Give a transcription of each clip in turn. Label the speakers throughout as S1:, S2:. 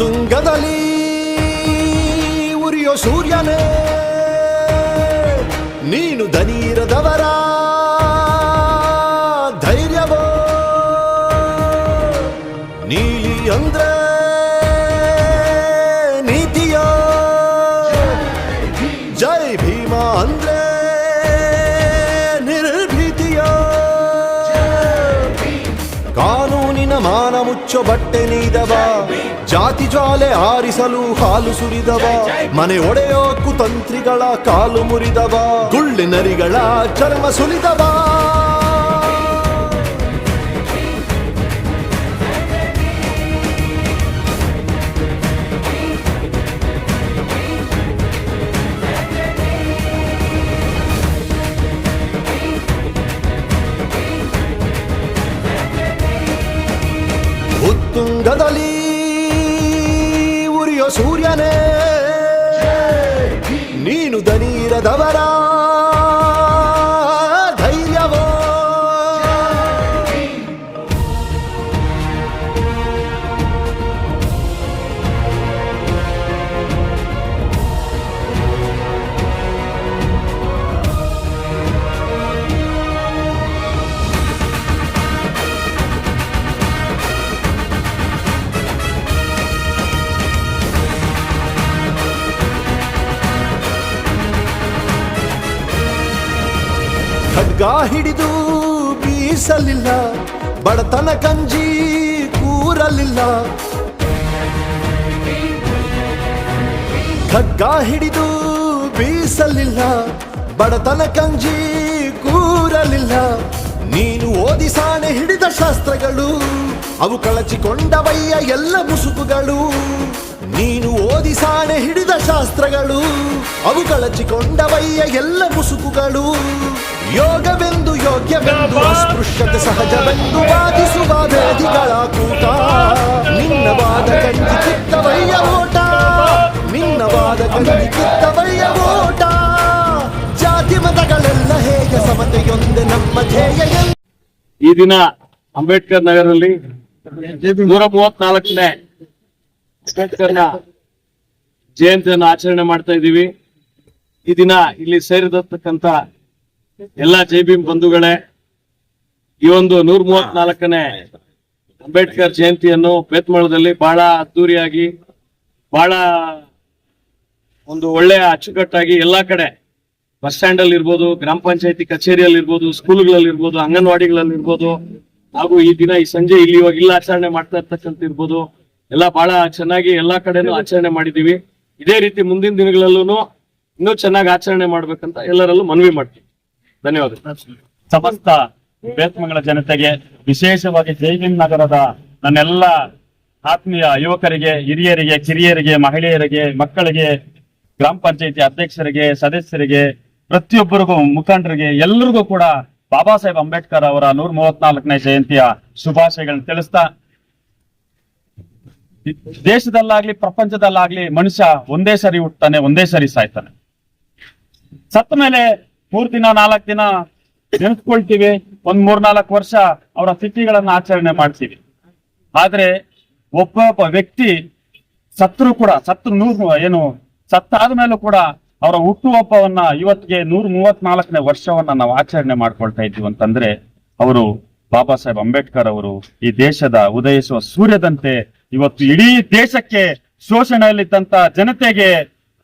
S1: ತುಂಗದಲ್ಲಿ ಉರಿಯೋ ಸೂರ್ಯನೇ ನೀನು ದನೀರದವರ ಧೈರ್ಯವೋ? ನೀಲಿ ಅಂದ್ರೆ ನೀತಿಯ? ಜೈ ಭೀ ಮುಚ್ಚೋ ಬಟ್ಟೆ ನೀದವ. ಜಾತಿ ಜ್ವಾಲೆ ಆರಿಸಲು ಹಾಲು ಸುರಿದವ. ಮನೆ ಒಡೆಯೋಕು ತಂತ್ರಿಗಳ ಕಾಲು ಮುರಿದವ. ಗುಳ್ಳಿನರಿಗಳ ಚರ್ಮ ಸುಲಿದವ. ಉತ್ತುಂಗದಲ್ಲಿ ಉರಿಯೋ ಸೂರ್ಯನೇ. ನೀನು ದನೀರದವರ? ಖಡ್ಗ ಹಿಡಿದು ಬೀಸಲಿಲ್ಲ, ಬಡತನ ಕಂಜಿ ಕೂರಲಿಲ್ಲ. ಖಡ್ಗ ಹಿಡಿದು ಬೀಸಲಿಲ್ಲ, ಬಡತನ ಕಂಜಿ ಕೂರಲಿಲ್ಲ. ನೀನು ಓದಿ ಸಾಣೆ ಹಿಡಿದ ಶಾಸ್ತ್ರಗಳು, ಅವು ಕಳಚಿಕೊಂಡವಯ್ಯ ಎಲ್ಲ ಮುಸುಕುಗಳು. ನೀನು ಓದಿ ಸಾಣೆ ಹಿಡಿದ ಶಾಸ್ತ್ರಗಳು ಅವು ಕಳಚಿಕೊಂಡವಯ್ಯ ಎಲ್ಲ ಮುಸುಕುಗಳು. ಯೋಗವೆಂದು ಯೋಗ್ಯವೆಂದು ಅಸ್ಪೃಶ್ಯತೆ ಸಹಜವೆಂದು ವಾದಿಸುವ ವೇದಿಗಳ ಕೂಟ. ನಿನ್ನ ವಾದ ಕಂಡಿ ಕಿತ್ತವಯ್ಯ ಓಟ. ನಿನ್ನ ವಾದ ಕಂಡಿ ಕಿತ್ತವಯ್ಯ ಓಟ. ಜಾತಿ ಮತಗಳೆಲ್ಲ ಹೇಗೆ ಸಮತೆಯೊಂದೆ ನಮ್ಮ ಧ್ಯೇಯ
S2: ಈ ದಿನ ಅಂಬೇಡ್ಕರ್ ನಗರದಲ್ಲಿ ನೂರ ಮೂವತ್ನಾಲ್ಕನೇ ಅಂಬೇಡ್ಕರ್ನ ಜಯಂತಿಯನ್ನು ಆಚರಣೆ ಮಾಡ್ತಾ ಇದ್ದೀವಿ. ಈ ದಿನ ಇಲ್ಲಿ ಸೇರಿದತಕ್ಕಂತ ಎಲ್ಲ ಜೈ ಭೀಮ್ ಬಂಧುಗಳೇ, ಈ ಒಂದು ನೂರ ಮೂವತ್ನಾಲ್ಕನೇ ಅಂಬೇಡ್ಕರ್ ಜಯಂತಿಯನ್ನು ಬೇತ್ಮಳದಲ್ಲಿ ಬಹಳ ಅದ್ದೂರಿಯಾಗಿ, ಬಹಳ ಒಂದು ಒಳ್ಳೆಯ ಅಚ್ಚುಕಟ್ಟಾಗಿ ಎಲ್ಲಾ ಕಡೆ ಬಸ್ ಸ್ಟ್ಯಾಂಡ್ ಅಲ್ಲಿ ಇರ್ಬೋದು, ಗ್ರಾಮ ಪಂಚಾಯತಿ ಕಚೇರಿಯಲ್ಲಿ ಇರ್ಬೋದು, ಸ್ಕೂಲ್ಗಳಲ್ಲಿ ಇರ್ಬೋದು, ಅಂಗನವಾಡಿಗಳಲ್ಲಿ ಇರ್ಬೋದು, ಹಾಗೂ ಈ ದಿನ ಈ ಸಂಜೆ ಇಲ್ಲಿ ಇವಾಗ ಇಲ್ಲ ಆಚರಣೆ ಮಾಡ್ತಾ ಇರ್ತಕ್ಕಂಥ ಇರ್ಬೋದು. ಎಲ್ಲ ಬಹಳ ಚೆನ್ನಾಗಿ ಎಲ್ಲಾ ಕಡೆನೂ ಆಚರಣೆ ಮಾಡಿದೀವಿ. ಇದೇ ರೀತಿ ಮುಂದಿನ ದಿನಗಳಲ್ಲೂ ಇನ್ನೂ ಚೆನ್ನಾಗಿ ಆಚರಣೆ ಮಾಡ್ಬೇಕಂತ ಎಲ್ಲರಲ್ಲೂ ಮನವಿ ಮಾಡ್ತೀವಿ. ಧನ್ಯವಾದ.
S3: ಸಮಸ್ತ ಬೇತ್ಮಂಗಲ ಜನತೆಗೆ ವಿಶೇಷವಾಗಿ ಜೈವಿನ್ ನಗರದ ನನ್ನೆಲ್ಲ ಆತ್ಮೀಯ ಯುವಕರಿಗೆ ಹಿರಿಯರಿಗೆ ಕಿರಿಯರಿಗೆ ಮಹಿಳೆಯರಿಗೆ ಮಕ್ಕಳಿಗೆ ಗ್ರಾಮ ಪಂಚಾಯತಿ ಅಧ್ಯಕ್ಷರಿಗೆ ಸದಸ್ಯರಿಗೆ ಪ್ರತಿಯೊಬ್ಬರಿಗೂ ಮುಖಂಡರಿಗೆ ಎಲ್ಲರಿಗೂ ಕೂಡ ಬಾಬಾ ಸಾಹೇಬ್ ಅಂಬೇಡ್ಕರ್ ಅವರ ನೂರ ಮೂವತ್ನಾಲ್ಕನೇ ಜಯಂತಿಯ ಶುಭಾಶಯಗಳನ್ನು ತಿಳಿಸ್ತಾ ದೇಶದಲ್ಲಾಗ್ಲಿ, ಪ್ರಪಂಚದಲ್ಲಾಗ್ಲಿ ಮನುಷ್ಯ ಒಂದೇ ಸರಿ ಹುಟ್ಟತಾನೆ, ಒಂದೇ ಸರಿ ಸಾಯ್ತಾನೆ. ಸತ್ತ ಮೇಲೆ ಮೂರ್ ದಿನ, ನಾಲ್ಕು ದಿನ ನೆನೆಸ್ಕೊಳ್ತೀವಿ, ಒಂದ್ ಮೂರ್ ನಾಲ್ಕು ವರ್ಷ ಅವರ ತಿಥಿಗಳನ್ನ ಆಚರಣೆ ಮಾಡ್ತೀವಿ. ಆದ್ರೆ ಒಬ್ಬೊಬ್ಬ ವ್ಯಕ್ತಿ ಸತ್ರು ಕೂಡ, ಸತ್ತು ನೂರು, ಏನು, ಸತ್ತಾದ ಮೇಲೂ ಕೂಡ ಅವರ ಹುಟ್ಟುಹಬ್ಬವನ್ನ ಇವತ್ತಿಗೆ ನೂರ ಮೂವತ್ನಾಲ್ಕನೇ ವರ್ಷವನ್ನ ನಾವು ಆಚರಣೆ ಮಾಡ್ಕೊಳ್ತಾ ಇದ್ದೀವಿ ಅಂತಂದ್ರೆ, ಅವರು ಬಾಬಾ ಸಾಹೇಬ್ ಅಂಬೇಡ್ಕರ್ ಅವರು ಈ ದೇಶದ ಉದಯಿಸುವ ಸೂರ್ಯದಂತೆ ಇವತ್ತು ಇಡೀ ದೇಶಕ್ಕೆ ಶೋಷಣೆಯಲ್ಲಿದ್ದಂತ ಜನತೆಗೆ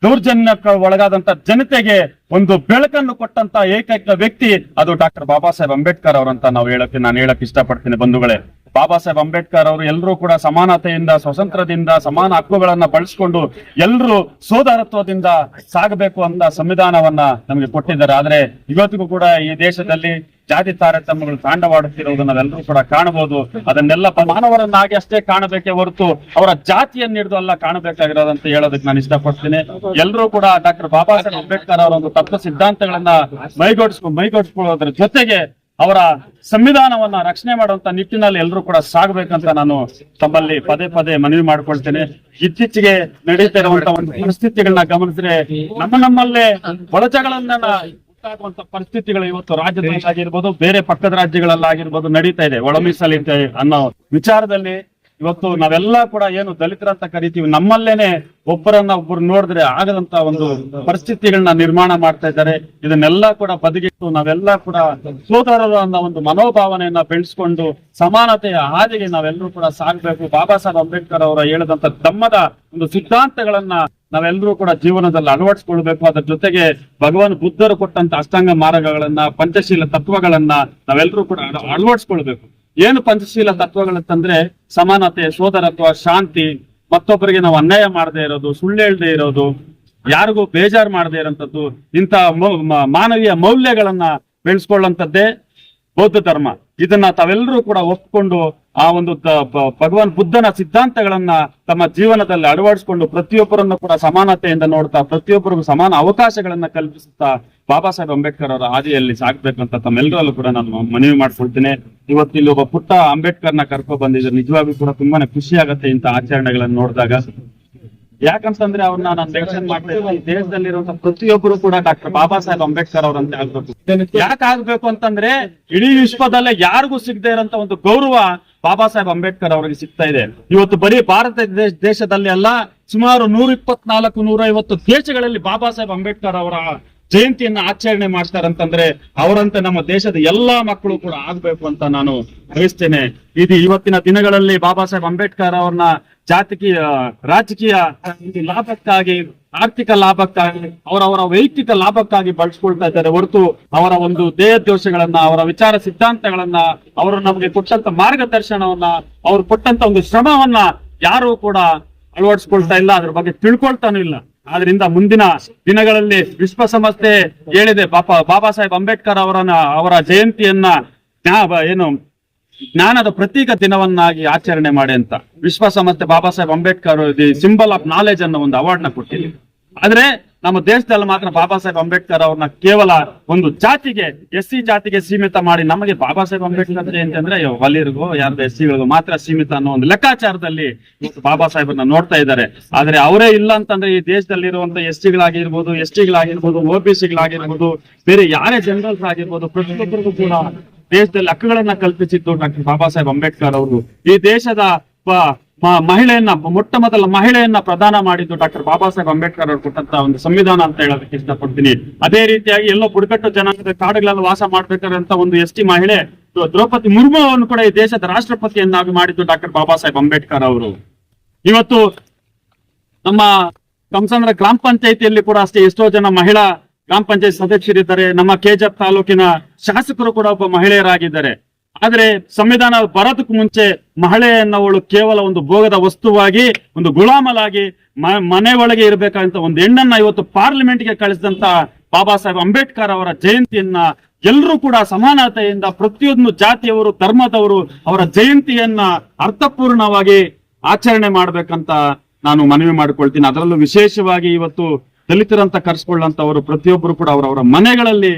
S3: ದೌರ್ಜನ್ಯಕ್ಕೆ ಒಳಗಾದಂತ ಜನತೆಗೆ ಒಂದು ಬೆಳಕನ್ನು ಕೊಟ್ಟಂತ ಏಕೈಕ ವ್ಯಕ್ತಿ ಅದು ಡಾಕ್ಟರ್ ಬಾಬಾ ಸಾಹೇಬ್ ಅಂಬೇಡ್ಕರ್ ಅವರಂತ ನಾವು ಹೇಳಕ್ಕೆ, ನಾನು ಹೇಳಕ್ ಇಷ್ಟಪಡ್ತೀನಿ ಬಂಧುಗಳೇ. ಬಾಬಾ ಸಾಹೇಬ್ ಅಂಬೇಡ್ಕರ್ ಅವರು ಎಲ್ಲರೂ ಕೂಡ ಸಮಾನತೆಯಿಂದ, ಸ್ವತಂತ್ರದಿಂದ, ಸಮಾನ ಹಕ್ಕುಗಳನ್ನ ಬಳಸ್ಕೊಂಡು ಎಲ್ಲರೂ ಸೋದರತ್ವದಿಂದ ಸಾಗಬೇಕು ಅಂತ ಸಂವಿಧಾನವನ್ನ ನಮಗೆ ಕೊಟ್ಟಿದ್ದಾರೆ. ಆದ್ರೆ ಇವತ್ತಿಗೂ ಕೂಡ ಈ ದೇಶದಲ್ಲಿ ಜಾತಿ ತಾರತಮ್ಯಗಳು ತಾಂಡವಾಡುತ್ತಿರುವುದನ್ನ ನಾವೆಲ್ಲರೂ ಕೂಡ ಕಾಣಬಹುದು. ಅದನ್ನೆಲ್ಲ ಮಾನವರನ್ನಾಗಿ ಅಷ್ಟೇ ಕಾಣಬೇಕೆ ಹೊರತು ಅವರ ಜಾತಿಯನ್ನು ಹಿಡಿದು ಅಲ್ಲ ಕಾಣಬೇಕಾಗಿರೋದಂತ ಹೇಳೋದಕ್ಕೆ ನಾನು ಇಷ್ಟಪಡ್ತೀನಿ. ಎಲ್ಲರೂ ಕೂಡ ಡಾಕ್ಟರ್ ಬಾಬಾ ಸಾಹೇಬ್ ಅಂಬೇಡ್ಕರ್ ಅವರ ಒಂದು ತತ್ವ ಸಿದ್ಧಾಂತಗಳನ್ನ ಮೈಗೂಡಿಸ್ಕೊ ಮೈಗೂಡಿಸ್ಕೊಳ್ಳೋದ್ರ ಜೊತೆಗೆ ಅವರ ಸಂವಿಧಾನವನ್ನ ರಕ್ಷಣೆ ಮಾಡುವಂತ ನಿಟ್ಟಿನಲ್ಲಿ ಎಲ್ಲರೂ ಕೂಡ ಸಾಗಬೇಕಂತ ನಾನು ತಮ್ಮಲ್ಲಿ ಪದೇ ಪದೇ ಮನವಿ ಮಾಡ್ಕೊಳ್ತೇನೆ. ಇತ್ತೀಚೆಗೆ ನಡೀತಾ ಇರುವಂತಹ ಒಂದು ಪರಿಸ್ಥಿತಿಗಳನ್ನ ಗಮನಿಸಿದ್ರೆ ನಮ್ಮ ನಮ್ಮಲ್ಲೇ ಒಳಜಗಳನ್ನ ಉಂಟಾಗುವಂತ ಪರಿಸ್ಥಿತಿಗಳು ಇವತ್ತು ರಾಜ್ಯದಲ್ಲಾಗಿರ್ಬೋದು ಬೇರೆ ಪಕ್ಕದ ರಾಜ್ಯಗಳಲ್ಲಾಗಿರ್ಬೋದು ನಡೀತಾ ಇದೆ. ಒಳ ಅನ್ನೋ ವಿಚಾರದಲ್ಲಿ ಇವತ್ತು ನಾವೆಲ್ಲ ಕೂಡ ಏನು ದಲಿತರ ಅಂತ ಕರಿತೀವಿ, ನಮ್ಮಲ್ಲೇನೆ ಒಬ್ಬರನ್ನ ಒಬ್ಬರು ನೋಡಿದ್ರೆ ಆಗದಂತ ಒಂದು ಪರಿಸ್ಥಿತಿಗಳನ್ನ ನಿರ್ಮಾಣ ಮಾಡ್ತಾ ಇದ್ದಾರೆ. ಇದನ್ನೆಲ್ಲ ಕೂಡ ಬದಿಗಿಟ್ಟು ನಾವೆಲ್ಲ ಕೂಡ ಸೋದರರು ಒಂದು ಮನೋಭಾವನೆಯನ್ನ ಬೆಳೆಸ್ಕೊಂಡು ಸಮಾನತೆಯ ಹಾದಿಗೆ ನಾವೆಲ್ಲರೂ ಕೂಡ ಸಾಗಬೇಕು. ಬಾಬಾ ಸಾಹೇಬ್ ಅಂಬೇಡ್ಕರ್ ಅವರ ಹೇಳಿದಂತ ತಮ್ಮದ ಒಂದು ಸಿದ್ಧಾಂತಗಳನ್ನ ನಾವೆಲ್ಲರೂ ಕೂಡ ಜೀವನದಲ್ಲಿ ಅಳವಡಿಸ್ಕೊಳ್ಬೇಕು. ಅದ್ರ ಜೊತೆಗೆ ಭಗವಾನ್ ಬುದ್ಧರು ಕೊಟ್ಟಂತ ಅಷ್ಟಾಂಗ ಮಾರ್ಗಗಳನ್ನ, ಪಂಚಶೀಲ ತತ್ವಗಳನ್ನ ನಾವೆಲ್ಲರೂ ಕೂಡ ಅಳ- ಅಳವಡಿಸ್ಕೊಳ್ಬೇಕು. ಏನು ಪಂಚಶೀಲ ತತ್ವಗಳಂತಂದ್ರೆ ಸಮಾನತೆ ಸೋದರತ್ವ ಶಾಂತಿ, ಮತ್ತೊಬ್ಬರಿಗೆ ನಾವು ಅನ್ಯಾಯ ಮಾಡದೇ ಇರೋದು, ಸುಳ್ಳು ಹೇಳದೆ ಇರೋದು, ಯಾರಿಗೂ ಬೇಜಾರು ಮಾಡದೇ ಇರೋಂಥದ್ದು, ಇಂಥ ಮಾನವೀಯ ಮೌಲ್ಯಗಳನ್ನ ಬೆಳೆಸ್ಕೊಳ್ಳುವಂಥದ್ದೇ ಬೌದ್ಧ ಧರ್ಮ. ಇದನ್ನ ತಾವೆಲ್ಲರೂ ಕೂಡ ಒಪ್ಪಿಕೊಂಡು ಆ ಒಂದು ಭಗವಾನ್ ಬುದ್ಧನ ಸಿದ್ಧಾಂತಗಳನ್ನ ತಮ್ಮ ಜೀವನದಲ್ಲಿ ಅಳವಡಿಸಿಕೊಂಡು ಪ್ರತಿಯೊಬ್ಬರನ್ನು ಕೂಡ ಸಮಾನತೆಯಿಂದ ನೋಡ್ತಾ, ಪ್ರತಿಯೊಬ್ಬರಿಗೂ ಸಮಾನ ಅವಕಾಶಗಳನ್ನ ಕಲ್ಪಿಸುತ್ತಾ ಬಾಬಾ ಸಾಹೇಬ್ ಅಂಬೇಡ್ಕರ್ ಅವರ ಹಾದಿಯಲ್ಲಿ ಸಾಗ್ಬೇಕಂತ ತಮ್ಮೆಲ್ಲರಲ್ಲೂ ಕೂಡ ನಾನು ಮನವಿ ಮಾಡ್ಕೊಳ್ತೇನೆ. ಇವತ್ತು ಇಲ್ಲಿ ಒಬ್ಬ ಪುಟ್ಟ ಅಂಬೇಡ್ಕರ್ನ ಕರ್ಕೊ ಬಂದಿದ್ರು. ನಿಜವಾಗ್ಲೂ ಕೂಡ ತುಂಬಾನೇ ಖುಷಿ ಆಗತ್ತೆ ಇಂತ ಆಚರಣೆಗಳನ್ನ ನೋಡಿದಾಗ. ಯಾಕಂತಂದ್ರೆ ಅವ್ರನ್ನ ನಾನು ಮೆನ್ಷನ್ ಮಾಡ್ತಾ ಇದ್ದೀನಿ. ಈ ದೇಶದಲ್ಲಿರುವಂತ ಪ್ರತಿಯೊಬ್ಬರು ಕೂಡ ಡಾಕ್ಟರ್ ಬಾಬಾ ಸಾಹೇಬ್ ಅಂಬೇಡ್ಕರ್ ಅವರಂತೆ ಆಗ್ಬೇಕು. ಯಾಕೆ ಆಗ್ಬೇಕು ಅಂತಂದ್ರೆ ಇಡೀ ವಿಶ್ವದಲ್ಲೇ ಯಾರಿಗೂ ಸಿಗದೆ ಇರೋಂತ ಒಂದು ಗೌರವ ಬಾಬಾ ಸಾಹೇಬ್ ಅಂಬೇಡ್ಕರ್ ಅವರಿಗೆ ಸಿಗ್ತಾ ಇದೆ. ಇವತ್ತು ಬರೀ ಭಾರತ ದೇಶ- ದೇಶದಲ್ಲಿ ಅಲ್ಲ, ಸುಮಾರು ನೂರ ಇಪ್ಪತ್ನಾಲ್ಕು ನೂರ ಐವತ್ತು ದೇಶಗಳಲ್ಲಿ ಬಾಬಾ ಸಾಹೇಬ್ ಅಂಬೇಡ್ಕರ್ ಅವರ ಜಯಂತಿಯನ್ನ ಆಚರಣೆ ಮಾಡ್ತಾರಂತಂದ್ರೆ ಅವರಂತೆ ನಮ್ಮ ದೇಶದ ಎಲ್ಲಾ ಮಕ್ಕಳು ಕೂಡ ಆಗ್ಬೇಕು ಅಂತ ನಾನು ಬಯಸ್ತೇನೆ ಇದು ಇವತ್ತಿನ ದಿನಗಳಲ್ಲಿ ಬಾಬಾ ಸಾಹೇಬ್ ಅಂಬೇಡ್ಕರ್ ಅವ್ರನ್ನ ಜಾತಿಕೀಯ, ರಾಜಕೀಯ ಲಾಭಕ್ಕಾಗಿ, ಆರ್ಥಿಕ ಲಾಭಕ್ಕಾಗಿ ಅವರವರ ವೈಯಕ್ತಿಕ ಲಾಭಕ್ಕಾಗಿ ಬಳಸ್ಕೊಳ್ತಾ ಇದ್ದಾರೆ ಹೊರತು ಅವರ ಒಂದು ದೇಹದೋಷಗಳನ್ನ ಅವರ ವಿಚಾರ ಸಿದ್ಧಾಂತಗಳನ್ನ, ಅವರು ನಮಗೆ ಕೊಟ್ಟಂತ ಮಾರ್ಗದರ್ಶನವನ್ನ, ಅವ್ರು ಕೊಟ್ಟಂತ ಒಂದು ಶ್ರಮವನ್ನ ಯಾರು ಕೂಡ ಅಳವಡಿಸ್ಕೊಳ್ತಾ ಇಲ್ಲ. ಅದ್ರ ಬಗ್ಗೆ ತಿಳ್ಕೊಳ್ತಾನೂ ಇಲ್ಲ. ಆದ್ರಿಂದ ಮುಂದಿನ ದಿನಗಳಲ್ಲಿ ವಿಶ್ವಸಂಸ್ಥೆ ಹೇಳಿದೆ. ಬಾಬಾ ಬಾಬಾ ಸಾಹೇಬ್ ಅಂಬೇಡ್ಕರ್ ಅವರನ್ನ, ಅವರ ಜಯಂತಿಯನ್ನ ಏನು, ಜ್ಞಾನದ ಪ್ರತೀಕ ದಿನವನ್ನಾಗಿ ಆಚರಣೆ ಮಾಡಿ ಅಂತ. ವಿಶ್ವಸಂಸ್ಥೆ Baba Saheb Ambedkar the symbol of knowledge ಅನ್ನೋ ಒಂದು ಅವಾರ್ಡ್ನ ಕೊಟ್ಟಿದೆ. ಆದ್ರೆ ನಮ್ಮ ದೇಶದಲ್ಲಿ ಮಾತ್ರ ಬಾಬಾ ಸಾಹೇಬ್ ಅಂಬೇಡ್ಕರ್ ಅವ್ರನ್ನ ಕೇವಲ ಒಂದು ಜಾತಿಗೆ, ಎಸ್ ಸಿ ಜಾತಿಗೆ ಸೀಮಿತ ಮಾಡಿ ನಮಗೆ ಬಾಬಾ ಸಾಹೇಬ್ ಅಂಬೇಡ್ಕರ್ ಅಂದ್ರೆ ಅಂದ್ರೆ ವಲಿಯರಿಗೂ ಯಾರ್ದು ಎಸ್ ಸಿಗಳಿಗೂ ಮಾತ್ರ ಸೀಮಿತ ಅನ್ನೋ ಒಂದು ಲೆಕ್ಕಾಚಾರದಲ್ಲಿ ಬಾಬಾ ಸಾಹೇಬ್ರನ್ನ ನೋಡ್ತಾ ಇದ್ದಾರೆ. ಆದ್ರೆ ಅವರೇ ಇಲ್ಲ ಅಂತಂದ್ರೆ ಈ ದೇಶದಲ್ಲಿರುವಂತ ಎಸ್ ಟಿಗಳಾಗಿರ್ಬೋದು ಎಸ್ ಟಿಗಳಾಗಿರ್ಬೋದು, ಓ ಬಿ ಸಿಗಳಾಗಿರ್ಬೋದು, ಬೇರೆ ಯಾರೇ ಜನರಲ್ಸ್ ಆಗಿರ್ಬೋದು, ಪ್ರತಿಯೊಬ್ಬರಿಗೂ ಕೂಡ ದೇಶದಲ್ಲಿ ಹಕ್ಕುಗಳನ್ನ ಕಲ್ಪಿಸಿದ್ದು ಡಾಕ್ಟರ್ ಬಾಬಾ ಸಾಹೇಬ್ ಅಂಬೇಡ್ಕರ್ ಅವರು. ಈ ದೇಶದ ಮಹಿಳೆಯನ್ನ, ಮೊಟ್ಟ ಮೊದಲ ಮಹಿಳೆಯನ್ನ ಪ್ರದಾನ ಮಾಡಿದ್ದು ಡಾಕ್ಟರ್ ಬಾಬಾ ಸಾಹೇಬ್ ಅಂಬೇಡ್ಕರ್ ಅವರು ಕೊಟ್ಟಂತ ಒಂದು ಸಂವಿಧಾನ ಅಂತ ಹೇಳೋದಕ್ಕೆ ಇಷ್ಟಪಡ್ತೀನಿ. ಅದೇ ರೀತಿಯಾಗಿ ಎಲ್ಲೋ ಬುಡಕಟ್ಟು ಜನಾಂಗದ ಕಾಡುಗಳಲ್ಲಿ ವಾಸ ಮಾಡ್ಬೇಕಾದಂತ ಒಂದು ಎಸ್ ಟಿ ಮಹಿಳೆ ದ್ರೌಪದಿ ಮುರ್ಮು ಅವನು ಕೂಡ ಈ ದೇಶದ ರಾಷ್ಟ್ರಪತಿಯನ್ನಾಗಿ ಮಾಡಿದ್ದು ಡಾಕ್ಟರ್ ಬಾಬಾ ಸಾಹೇಬ್ ಅಂಬೇಡ್ಕರ್ ಅವರು. ಇವತ್ತು ನಮ್ಮ ಕಂಸಂದ್ರ ಗ್ರಾಮ ಪಂಚಾಯತಿಯಲ್ಲಿ ಕೂಡ ಅಷ್ಟೇ ಎಷ್ಟೋ ಜನ ಮಹಿಳಾ ಗ್ರಾಮ ಪಂಚಾಯತ್ ಸದಸ್ಯರಿದ್ದಾರೆ. ನಮ್ಮ ಕೆಜಪ್ ತಾಲೂಕಿನ ಶಾಸಕರು ಕೂಡ ಒಬ್ಬ ಮಹಿಳೆಯರಾಗಿದ್ದಾರೆ. ಆದ್ರೆ ಸಂವಿಧಾನ ಬರೋದಕ್ಕೂ ಮುಂಚೆ ಮಹಿಳೆಯನ್ನವಳು ಕೇವಲ ಒಂದು ಭೋಗದ ವಸ್ತುವಾಗಿ, ಒಂದು ಗುಲಾಮಲಾಗಿ ಮನೆ ಒಳಗೆ ಇರಬೇಕಾದಂತ ಒಂದು ಹೆಣ್ಣನ್ನ ಇವತ್ತು ಪಾರ್ಲಿಮೆಂಟ್ಗೆ ಕಳಿಸಿದಂತ ಬಾಬಾ ಸಾಹೇಬ್ ಅಂಬೇಡ್ಕರ್ ಅವರ ಜಯಂತಿಯನ್ನ ಎಲ್ಲರೂ ಕೂಡ ಸಮಾನತೆಯಿಂದ ಪ್ರತಿಯೊಂದು ಜಾತಿಯವರು, ಧರ್ಮದವರು ಅವರ ಜಯಂತಿಯನ್ನ ಅರ್ಥಪೂರ್ಣವಾಗಿ ಆಚರಣೆ ಮಾಡ್ಬೇಕಂತ ನಾನು ಮನವಿ ಮಾಡಿಕೊಳ್ತೀನಿ. ಅದರಲ್ಲೂ ವಿಶೇಷವಾಗಿ ಇವತ್ತು ದಲಿತರಂತ ಕರ್ಸ್ಕೊಳ್ಳಂತವರು ಪ್ರತಿಯೊಬ್ಬರು ಕೂಡ ಅವರವರ ಮನೆಗಳಲ್ಲಿ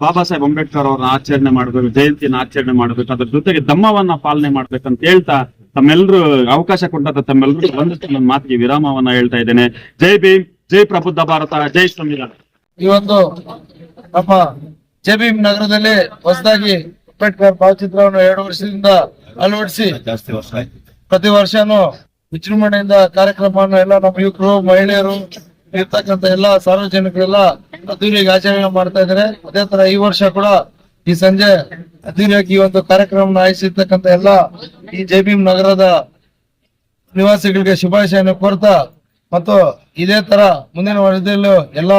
S3: ಬಾಬಾ ಸಾಹೇಬ್ ಅಂಬೇಡ್ಕರ್ ಅವ್ರನ್ನ ಆಚರಣೆ ಮಾಡಬೇಕು, ಜಯಂತಿಯನ್ನ ಆಚರಣೆ ಮಾಡಬೇಕು, ಅದ್ರ ಜೊತೆಗೆ ಧಮ್ಮವನ್ನ ಪಾಲನೆ ಮಾಡ್ಬೇಕಂತ ಹೇಳ್ತಾ ತಮ್ಮೆಲ್ಲರೂ ಅವಕಾಶ ಕೊಟ್ಟಂತ ತಮ್ಮೆಲ್ಲರೂ ಒಂದಷ್ಟು ನನ್ನ ಮಾತಿಗೆ ವಿರಾಮವನ್ನ ಹೇಳ್ತಾ ಇದ್ದೇನೆ. ಜೈ ಭೀಮ್, ಜೈ ಪ್ರಬುದ್ಧ ಭಾರತ, ಜೈ ಸಂವಿಧಾನ
S4: ಈ ಒಂದು ಜೈ ಭೀಮ್ ನಗರದಲ್ಲಿ ಹೊಸದಾಗಿ ಅಂಬೇಡ್ಕರ್ ಭಾವಚಿತ್ರವನ್ನು ಎರಡು ವರ್ಷದಿಂದ ಅಳವಡಿಸಿ ಪ್ರತಿ ವರ್ಷನೂ ವಿಜೃಂಭಣೆಯಿಂದ ಕಾರ್ಯಕ್ರಮವನ್ನು ಎಲ್ಲ ನಮ್ಮ ಯುವಕರು, ಮಹಿಳೆಯರು, ಇರ್ತಕ್ಕಂಥ ಎಲ್ಲ ಸಾರ್ವಜನಿಕರೆಲ್ಲ ಅದ್ದೂರಿಯಾಗಿ ಆಚರಣೆ ಮಾಡ್ತಾ ಇದ್ದಾರೆ. ಅದೇ ತರ ಈ ವರ್ಷ ಕೂಡ ಈ ಸಂಜೆ ಅದ್ದೂರಿಯಾಗಿ ಈ ಒಂದು ಕಾರ್ಯಕ್ರಮವನ್ನು ಆಯೋಜಿಸಿರ್ತಕ್ಕಂಥ ಎಲ್ಲ ಈ ಜೆಬಿಎಂ ನಗರದ ನಿವಾಸಿಗಳಿಗೆ ಶುಭಾಶಯನ ಕೋರ್ತಾ ಮತ್ತು ಇದೇ ತರ ಮುಂದಿನ ವರ್ಷದಲ್ಲೂ ಎಲ್ಲ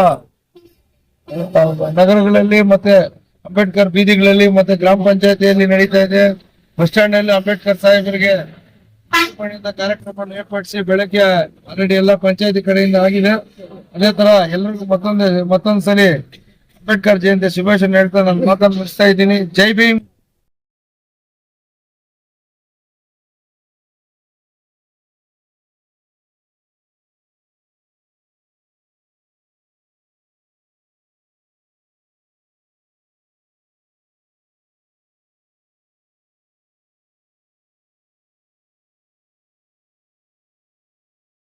S4: ನಗರಗಳಲ್ಲಿ ಮತ್ತೆ ಅಂಬೇಡ್ಕರ್ ಬೀದಿಗಳಲ್ಲಿ ಮತ್ತೆ ಗ್ರಾಮ ಪಂಚಾಯತಿಯಲ್ಲಿ ನಡೀತಾ ಇದೆ. ಬಸ್ ಸ್ಟ್ಯಾಂಡ್ನಲ್ಲಿ ಅಂಬೇಡ್ಕರ್ ಸಾಹೇಬರಿಗೆ ನಿರೂಪಣೆಯಿಂದ ಕಾರ್ಯಕ್ರಮವನ್ನು ಏರ್ಪಡಿಸಿ ಬೆಳಗ್ಗೆ ಆಲ್ರೆಡಿ ಎಲ್ಲ ಪಂಚಾಯತಿ ಕಡೆಯಿಂದ ಆಗಿದೆ. ಅದೇ ತರ ಎಲ್ಲರಿಗೂ ಮತ್ತೊಂದು ಮತ್ತೊಂದ್ಸಲಿ ಅಂಬೇಡ್ಕರ್ ಜಯಂತಿ ಶುಭಾಶಯ ಹೇಳ್ತಾ ನಾನು ಮಾತನ್ನು ಮುಗಿಸ್ತಾ ಇದ್ದೀನಿ. ಜೈ ಭೀಮ್!